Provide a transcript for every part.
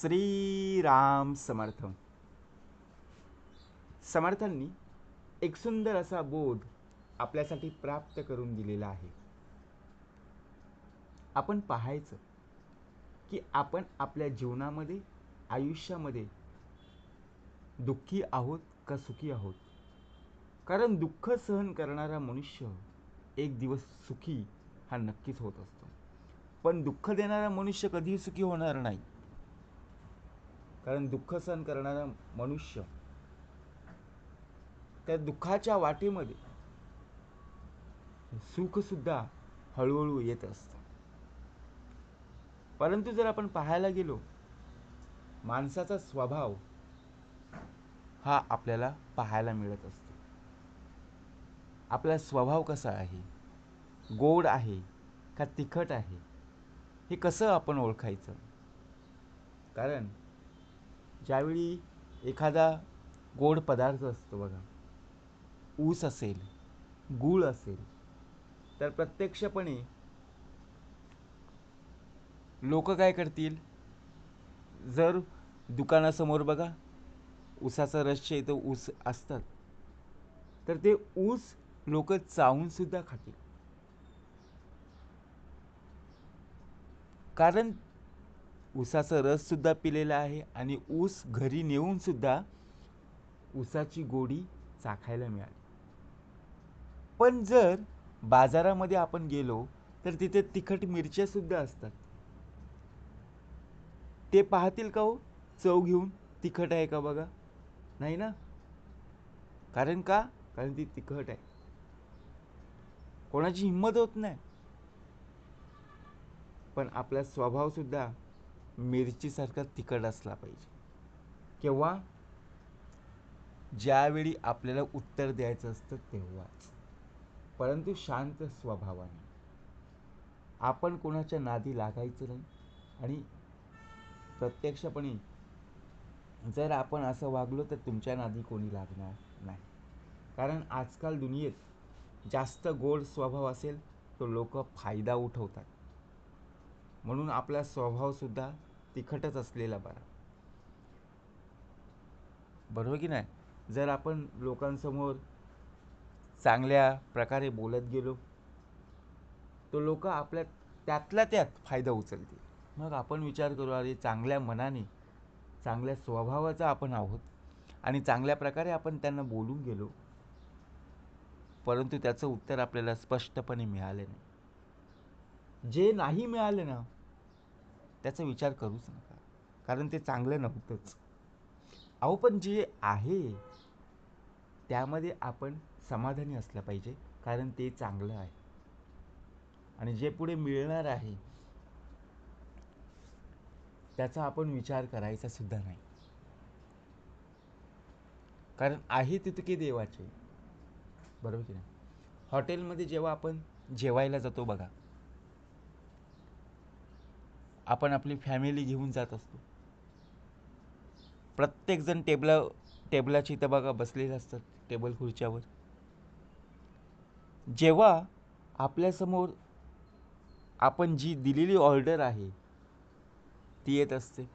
श्रीराम समर्थ. समर्थांनी एक सुंदर असा बोध आपल्यासाठी प्राप्त करून दिलेला आहे. आपण पाहायचं की आपण आपल्या जीवनामध्ये आयुष्यामध्ये दुःखी आहोत का सुखी आहोत? कारण दुःख सहन करणारा मनुष्य एक दिवस सुखी हा नक्कीच होत असतो. पण दुःख देणारा मनुष्य कधीही सुखी होणार नाही. कारण दुःख सहन करणारा मनुष्य त्या दुःखाच्या वाटेमध्ये सुखसुद्धा हळूहळू येत असतं. परंतु जर आपण पाहायला गेलो माणसाचा स्वभाव हा आपल्याला पाहायला मिळत असतो. आपला स्वभाव कसा आहे? गोड आहे का तिखट आहे? हे कसं आपण ओळखायचं? कारण ज्यावेळी एखादा गोड पदार्थ असतो बघा ऊस असेल गूळ असेल तर प्रत्यक्षपणे लोक काय करतील? जर दुकानासमोर बघा ऊसाचा रसचे इथं ऊस असतात तर ते ऊस लोक चावूनसुद्धा खातील. कारण ऊसाचा रस सुद्धा पिलेला आहे आणि ऊस घरी नेऊन सुद्धा ऊसाची गोडी चाखायला मिळाली. पण जर बाजारामध्ये आपण गेलो तर तिथे तिखट मिरच्या सुद्धा असतात. ते पाहतील का हो? चव घेऊन तिखट आहे का बघा? नाही ना? कारण का? कारण ती तिखट आहे. कोणाची हिंमत होत नाही. पण आपला स्वभाव सुद्धा मिरचीसारखा तिखट असला पाहिजे. किंवा ज्यावेळी आपल्याला उत्तर द्यायचं असतं तेव्हाच. परंतु शांत स्वभावाने. आपण कोणाच्या नादी लागायचं नाही. आणि प्रत्यक्षपणे जर आपण असं वागलो तर तुमच्या नादी कोणी लागणार नाही. कारण आजकाल दुनियेत जास्त गोड स्वभाव असेल तो लोक फायदा उठवतात. म्हणून आपला स्वभावसुद्धा तिखटच असलेला बरा. बरोबर की नाही? जर आपण लोकांसमोर चांगल्या प्रकारे बोलत गेलो तो लोक आपल्या त्यातल्या त्यात फायदा उचलतील. मग आपण विचार करू अरे चांगल्या मनाने चांगल्या स्वभावाचा आपण आहोत आणि चांगल्या प्रकारे आपण त्यांना बोलून गेलो परंतु त्याचं उत्तर आपल्याला स्पष्टपणे मिळाले नाही. जे नाही मिळालं ना त्याचा विचार करूच नका. कारण ते चांगलं नव्हतंच. अहो पण जे आहे त्यामध्ये आपण समाधानी असलं पाहिजे कारण ते चांगलं आहे. आणि जे पुढे मिळणार आहे त्याचा आपण विचार करायचा सुद्धा नाही. कारण आहे तितके देवाचे. बरोबर की नाही? हॉटेलमध्ये जेव्हा आपण जेवायला जातो बघा आपण आपली फॅमिली घेऊन जात असतो. प्रत्येकजण टेबला टेबलाची इथं बघा बसलेले असतात टेबल खुर्च्यावर. जेव्हा आपल्यासमोर आपण जी दिलेली ऑर्डर आहे ती येत असते.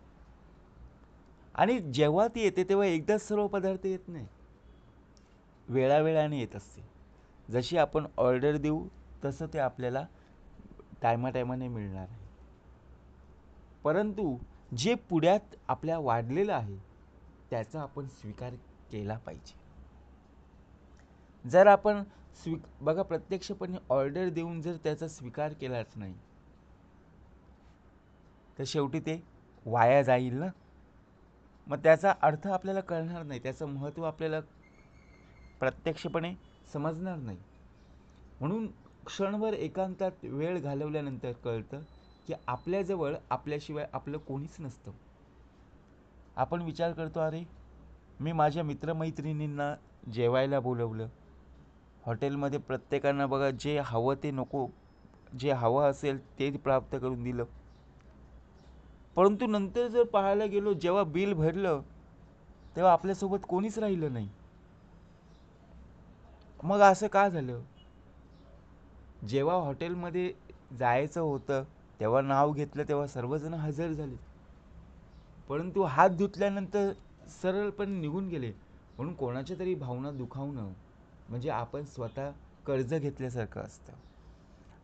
आणि जेव्हा ती येते तेव्हा एकदाच सर्व पदार्थ येत नाही. वेळावेळाने येत असते. जशी आपण ऑर्डर देऊ तसं ते आपल्याला टायमा टायमाने मिळणार आहे. परंतु जे पुढ्यात आपल्या वाढलेलं आहे त्याचा आपण स्वीकार केला पाहिजे. जर आपण स्वी बघा प्रत्यक्षपणे ऑर्डर देऊन जर त्याचा स्वीकार केलाच नाही तर शेवटी ते वाया जाईल ना? मग त्याचा अर्थ आपल्याला कळणार नाही त्याचं महत्त्व आपल्याला प्रत्यक्षपणे समजणार नाही. म्हणून क्षणभर एकांतात वेळ घालवल्यानंतर कळतं की आपल्याजवळ आपल्याशिवाय आपलं कोणीच नसतं. आपण विचार करतो अरे मी माझ्या मित्रमैत्रिणींना जेवायला बोलवलं. हॉटेलमध्ये प्रत्येकांना बघा जे हवं ते नको जे हवं असेल ते प्राप्त करून दिलं. परंतु नंतर जर पाहायला गेलो जेव्हा बिल भरलं तेव्हा आपल्यासोबत कोणीच राहिलं नाही. मग असं का झालं? जेव्हा हॉटेलमध्ये जायचं होतं तेव्हा नाव घेतलं तेव्हा सर्वजण हजर झाले. परंतु हात धुतल्यानंतर सरळपणे निघून गेले. म्हणून कोणाच्या तरी भावना दुखावणं म्हणजे आपण स्वतः कर्ज घेतल्यासारखं असतं.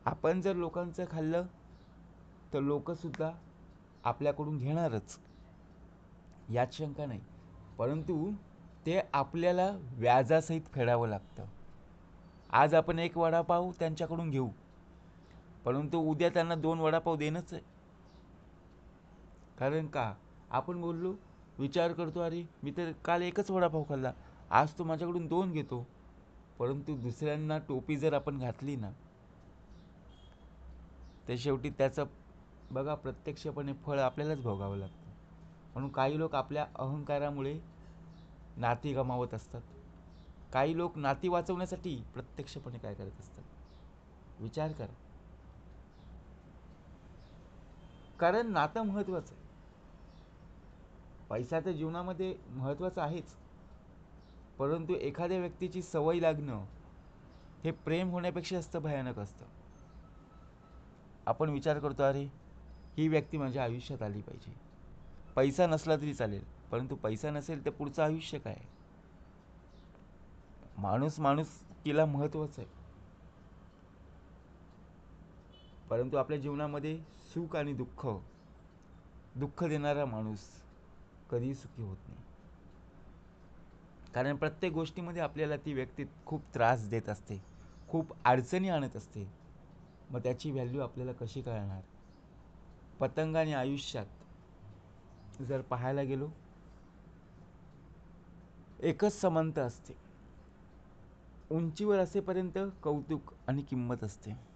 आपण जर लोकांचं खाल्लं तर लोकसुद्धा आपल्याकडून घेणारच. यात शंका नाही. परंतु ते आपल्याला व्याजासहित फेडावं लागतं. आज आपण एक वडापाव त्यांच्याकडून घेऊ. परंतु उद्या त्यांना दोन वडापाव देणंच आहे. कारण का? आपण बोललो विचार करतो अरे मी तर काल एकच वडापाव खाल्ला. आज तो माझ्याकडून दोन घेतो. परंतु दुसऱ्यांना टोपी जर आपण घातली ना तर शेवटी त्याचं बघा प्रत्यक्षपणे फळ आपल्यालाच भोगावं लागतं. म्हणून काही लोक आपल्या अहंकारामुळे नाती गमावत असतात. काही लोक नाती वाचवण्यासाठी प्रत्यक्षपणे काय करत असतात? विचार करा. कारण नातं महत्वाचं आहे. पैसा तर जीवनामध्ये महत्त्वाचं आहेच. परंतु एखाद्या व्यक्तीची सवय लागणं हे प्रेम होण्यापेक्षा जास्त भयानक असतं. आपण विचार करतो अरे ही व्यक्ती माझ्या आयुष्यात आली पाहिजे. पैसा नसला तरी चालेल परंतु पैसा नसेल तर पुढचं आयुष्य काय? माणूस माणूस तिला महत्त्वाचं आहे. परंतु आपल्या जीवनामध्ये सुख आणि दुःख दुःख देणारा माणूस कधीही सुखी होत नाही. कारण प्रत्येक गोष्टीमध्ये आपल्याला ती व्यक्ती खूप त्रास देत असते खूप अडचणी आणत असते. मग त्याची व्हॅल्यू आपल्याला कशी कळणार? पतंगाने आयुष्यात जर पाहायला गेलो एकच समानता असते. उंचीवर असेपर्यंत कौतुक आणि किंमत असते.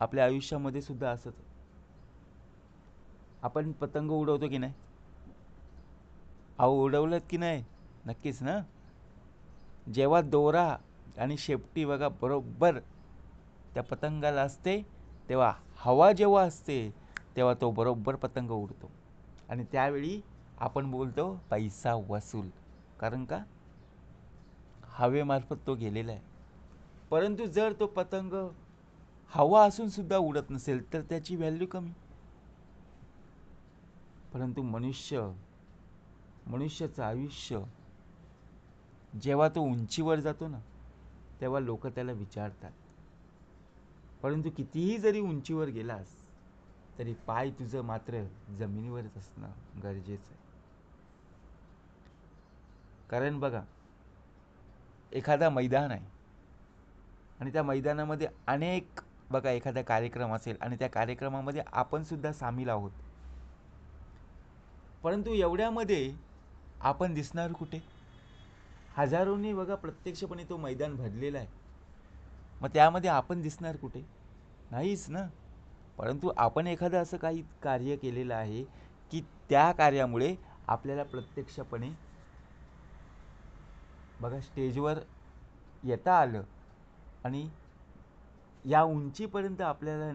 आपल्या आयुष्यामध्ये सुद्धा असंच. आपण पतंग उडवतो की नाही? अहो उडवलं की नाही? नक्कीच ना? जेव्हा दोरा आणि शेपटी बघा बरोबर त्या पतंगाला असते तेव्हा हवा जेव्हा असते तेव्हा तो बरोबर पतंग उडतो. आणि त्यावेळी आपण बोलतो पैसा वसूल. कारण का? हवेमार्फत तो गेलेला आहे. परंतु जर तो पतंग हवा असून सुद्धा उडत नसेल तर त्याची व्हॅल्यू कमी. परंतु मनुष्य मनुष्याचं आयुष्य जेव्हा तो उंचीवर जातो ना तेव्हा लोक त्याला विचारतात. परंतु कितीही जरी उंचीवर गेलास तरी पाय तुझं मात्र जमिनीवरच असणं गरजेचं आहे. कारण बघा एखादा मैदान आहे आणि त्या मैदानामध्ये अनेक बघा एखादा कार्यक्रम असेल आणि त्या कार्यक्रमामध्ये आपणसुद्धा सामील आहोत. परंतु एवढ्यामध्ये आपण दिसणार कुठे? हजारोंनी बघा प्रत्यक्षपणे तो मैदान भरलेला आहे. मग त्यामध्ये आपण दिसणार कुठे? नाहीच ना. परंतु आपण एखादं असं काही कार्य केलेलं आहे की त्या कार्यामुळे आपल्याला प्रत्यक्षपणे बघा स्टेजवर येता आलं आणि या उंचीपर्यंत आपल्याला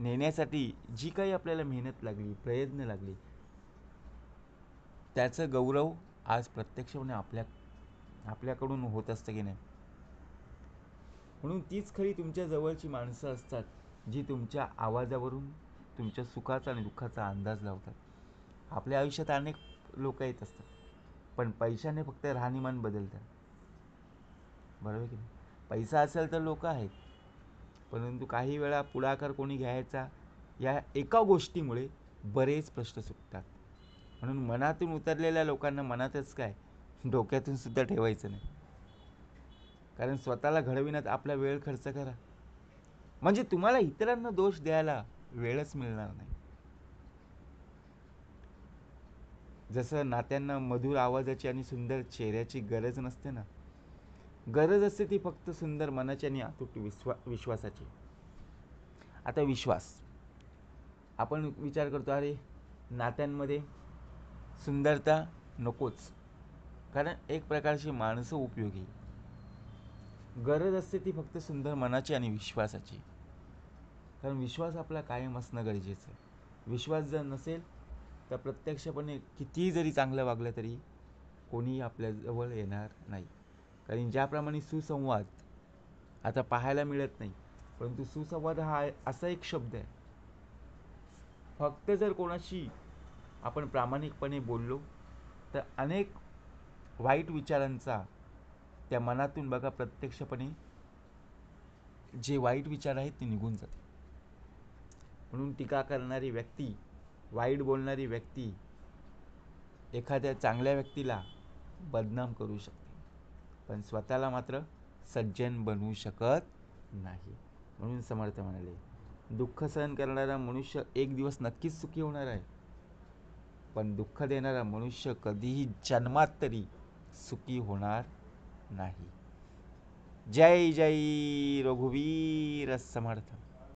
नेण्यासाठी जी काही आपल्याला मेहनत लागली प्रयत्न लागले त्याचं गौरव आज प्रत्यक्षपणे आपल्या आपल्याकडून होत असतं की नाही? म्हणून तीच खरी तुमच्या जवळची माणसं असतात जी तुमच्या आवाजावरून तुमच्या सुखाचा आणि दुःखाचा अंदाज लावतात. आपल्या आयुष्यात अनेक लोक येत असतात पण पैशाने फक्त राहणीमान बदलतात. बरोबर की नाही? पैसा असेल तर लोक आहेत परंतु काही वेळा पुढाकार कोणी घ्यायचा या एका गोष्टीमुळे बरेच प्रश्न सुटतात. म्हणून मनातून उतरलेल्या लोकांना मनातच काय डोक्यातून सुद्धा ठेवायचं नाही. कारण स्वतःला घडविण्यात आपला वेळ खर्च करा. म्हणजे तुम्हाला इतरांना दोष द्यायला वेळच मिळणार नाही. जसं नात्यांना मधुर आवाजाची आणि सुंदर चेहऱ्याची गरज नसते ना गरज असते ती फक्त सुंदर मनाची आणि अतुट विश्वा विश्वासाची. आता विश्वास. आपण विचार करतो अरे नात्यांमध्ये सुंदरता नकोच. कारण एक प्रकारची माणसं उपयोगी. गरज असते ती फक्त सुंदर मनाची आणि विश्वासाची. कारण विश्वास आपला कायम असणं गरजेचं आहे. विश्वास जर नसेल तर प्रत्यक्षपणे कितीही जरी चांगलं वागलं तरी कोणीही आपल्याजवळ येणार नाही. कारण ज्याप्रमाणे सुसंवाद आता पाहायला मिळत नाही परंतु सुसंवाद हा असा एक शब्द आहे. फक्त जर कोणाशी आपण प्रामाणिकपणे बोललो तर अनेक वाईट विचारांचा त्या मनातून बघा प्रत्यक्षपणे जे वाईट विचार आहेत ते निघून जाते म्हणून टीका करणारी व्यक्ती वाईट बोलणारी व्यक्ती एखाद्या चांगल्या व्यक्तीला बदनाम करू शकते. पण स्वतःला मात्र सज्जन बनवू शकत नाही. म्हणून समर्थ म्हणाले दुःख सहन करणारा मनुष्य एक दिवस नक्कीच सुखी होणार आहे. पण दुःख देणारा मनुष्य कधीही जन्मात तरी सुखी होणार नाही. जय जय रघुवीर समर्थ.